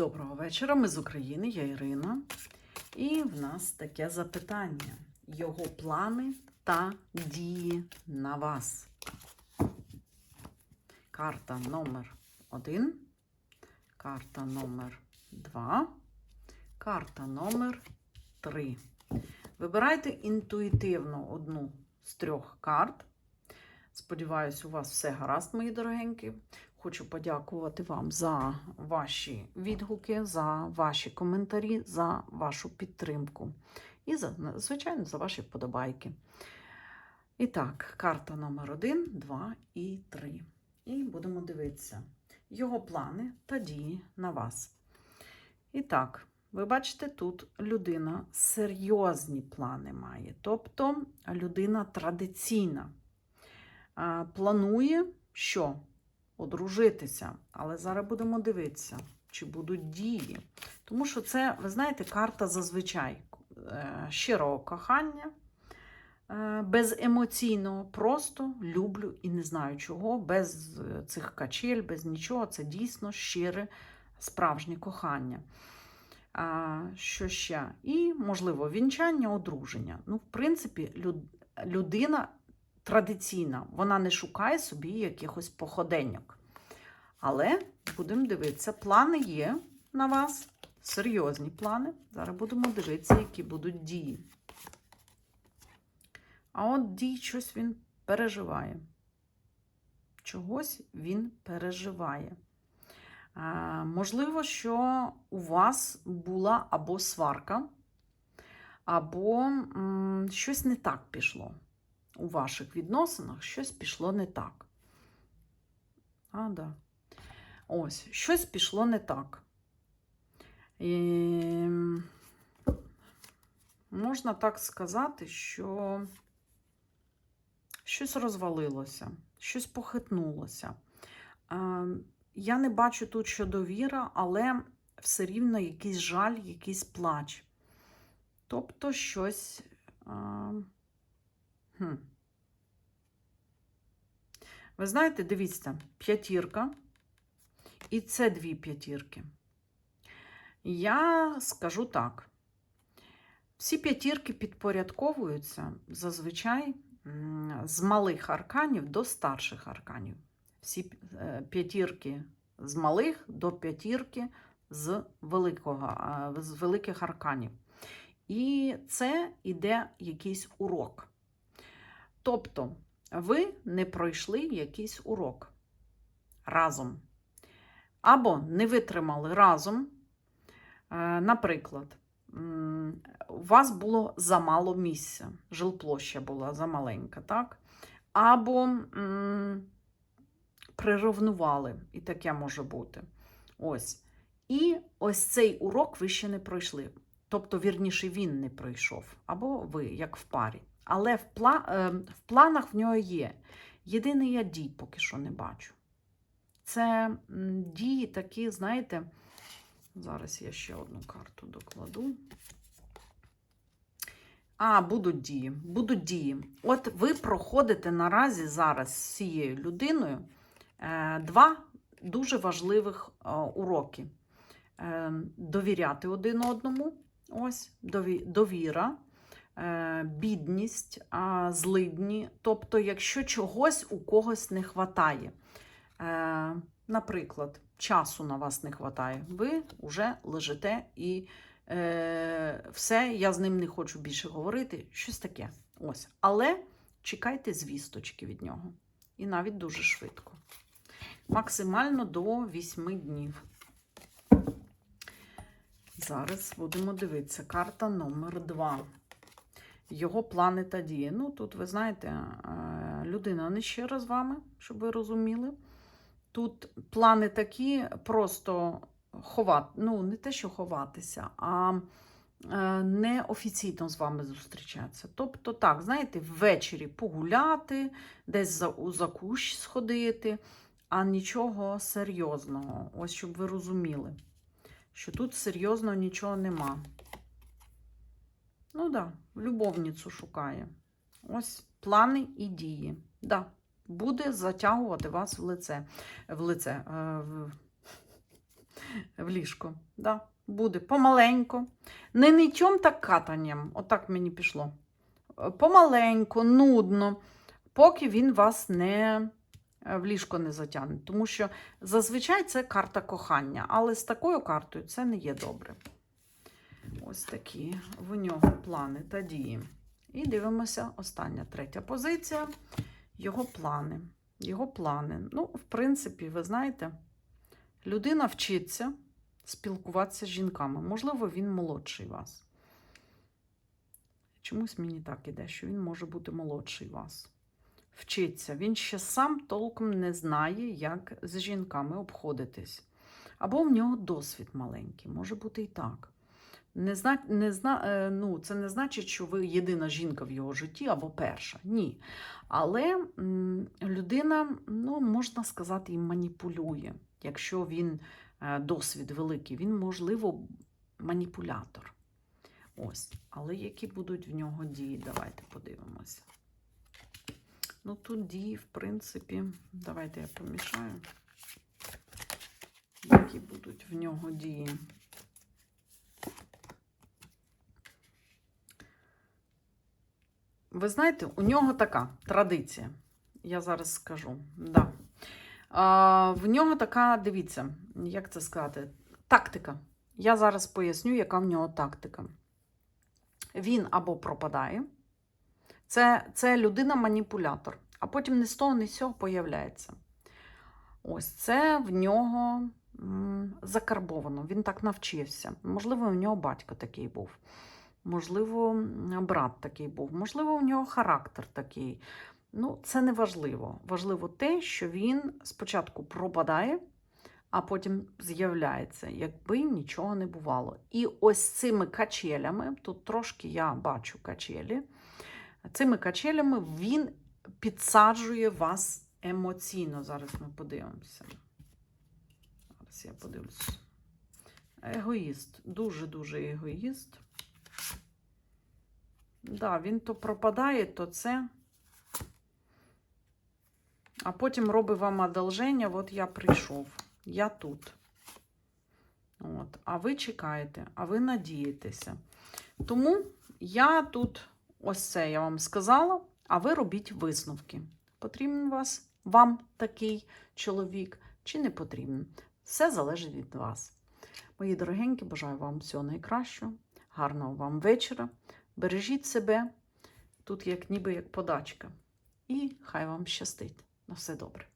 Доброго вечора. Ми з України, я Ірина. І в нас таке запитання: його плани та дії на вас. Карта номер 1, карта номер 2, карта номер 3. Вибирайте інтуїтивно одну з трьох карт. Сподіваюсь, у вас все гаразд, мої дорогенькі. Хочу подякувати вам за ваші відгуки, за ваші коментарі, за вашу підтримку. І, за, звичайно, за ваші вподобайки. І так, карта номер 1, 2 і 3. І будемо дивитися його плани та дії на вас. І так, ви бачите, тут людина серйозні плани має, тобто людина традиційна. Планує що? Одружитися. Але зараз будемо дивитися, чи будуть дії. Тому що це, ви знаєте, карта зазвичай е, щирого кохання, е, беземоційного, просто люблю і не знаю чого, без е, цих качель, без нічого. Це дійсно щире, справжнє кохання. А, Що ще? І, можливо, вінчання, одруження. Ну, в принципі, люд, людина традиційна, вона не шукає собі якихось походеньок. Але будемо дивитися, плани є на вас, серйозні плани. Зараз будемо дивитися, які будуть дії. А от дій щось він переживає. Чогось він переживає. А, можливо, що у вас була або сварка, або м, щось не так пішло у ваших відносинах щось пішло не так. А, да. Ось, щось пішло не так. І... Можна так сказати, що щось розвалилося, щось похитнулося. Я не бачу тут що довіра, але все рівно якийсь жаль, якийсь плач. Тобто щось. Хм. Ви знаєте, дивіться, п'ятірка, і це дві п'ятірки. Я скажу так: всі п'ятірки підпорядковуються зазвичай з малих арканів до старших арканів. Всі е, п'ятірки з малих до п'ятірки з великого, з великих арканів. І це іде якийсь урок. Тобто, ви не пройшли якийсь урок разом. Або не витримали разом. Е, наприклад, у вас було замало місця, жилплоща була замаленька, так? Або м прирівнували, і таке може бути. Ось. І ось цей урок ви ще не пройшли. Тобто, вірніше, він не пройшов, або ви, як в парі. Але в, пла... Е, в планах в нього є. Єдиний я дій поки що не бачу. Це дії такі, знаєте, зараз я ще одну карту докладу. А, будуть дії. Будуть дії. От ви проходите наразі зараз з цією людиною е, два дуже важливих е, уроки. Довіряти один одному. Ось, довіра. Е, бідність, злидні. Тобто, якщо чогось у когось не вистачає, е, наприклад, часу на вас не вистачає, ви вже лежите і е, все, я з ним не хочу більше говорити, щось таке. Ось. Але чекайте звісточки від нього. І навіть дуже швидко. Максимально до 8 днів. Зараз будемо дивитися. Карта номер 2 його плани та дії. Ну, тут, ви знаєте, е, людина не щира з вами, щоб ви розуміли. Тут плани такі, просто ховати, ну, не те, що ховатися, а е, не офіційно з вами зустрічатися. Тобто, так, знаєте, ввечері погуляти, десь за, за кущ сходити, а нічого серйозного. Ось щоб ви розуміли, що тут серйозно нічого нема. Ну да, любовницю шукає. Ось плани і дії. Да, Буде затягувати вас в лице. В лице. Е, в... в ліжко. Да, буде помаленько. Не нічом так катанням. Отак мені пішло. Помаленько, нудно, поки він вас не е, в ліжко не затягне. Тому що зазвичай це карта кохання, але з такою картою це не є добре. Ось такі в нього плани та дії. І дивимося, остання третя позиція. Його плани. Його плани. Ну, в принципі, ви знаєте, людина вчиться спілкуватися з жінками. Можливо, він молодший вас. Чомусь мені так іде, що він може бути молодший вас. Вчиться. Він ще сам толком не знає, як з жінками обходитись. Або в нього досвід маленький, може бути і так. Не зна, не зна, е, ну, це не значить, що ви єдина жінка в його житті або перша. Ні. Але людина, ну, можна сказати, і маніпулює. Якщо він е, досвід великий, він, можливо, маніпулятор. Ось. Але які будуть в нього дії? Давайте подивимося. Ну, тут дії, в принципі, давайте я помішаю. Які будуть в нього дії? Ви знаєте, у нього така традиція. Я зараз скажу. Да. А, в нього така, дивіться, як це сказати, тактика. Я зараз поясню, яка в нього тактика. Він або пропадає, це, це людина-маніпулятор, а потім ні з того, ні з цього появляється. Ось це в нього закарбовано, він так навчився. Можливо, у нього батько такий був. Можливо, брат такий був, можливо, у нього характер такий. Ну, це не важливо. Важливо те, що він спочатку пропадає, а потім з'являється, якби нічого не бувало. І ось цими качелями, тут трошки я бачу качелі, цими качелями він підсаджує вас емоційно. Зараз ми подивимося. Зараз я подивлюся. Егоїст, дуже-дуже егоїст. Да, він то пропадає, то це. А потім робить вам одолження, от я прийшов, я тут. От. А ви чекаєте, а ви надієтеся. Тому я тут ось це я вам сказала, а ви робіть висновки. Потрібен вас, вам такий чоловік чи не потрібен. Все залежить від вас. Мої дорогенькі, бажаю вам всього найкращого, гарного вам вечора. Бережіть себе, тут як ніби як подачка. І хай вам щастить. На все добре.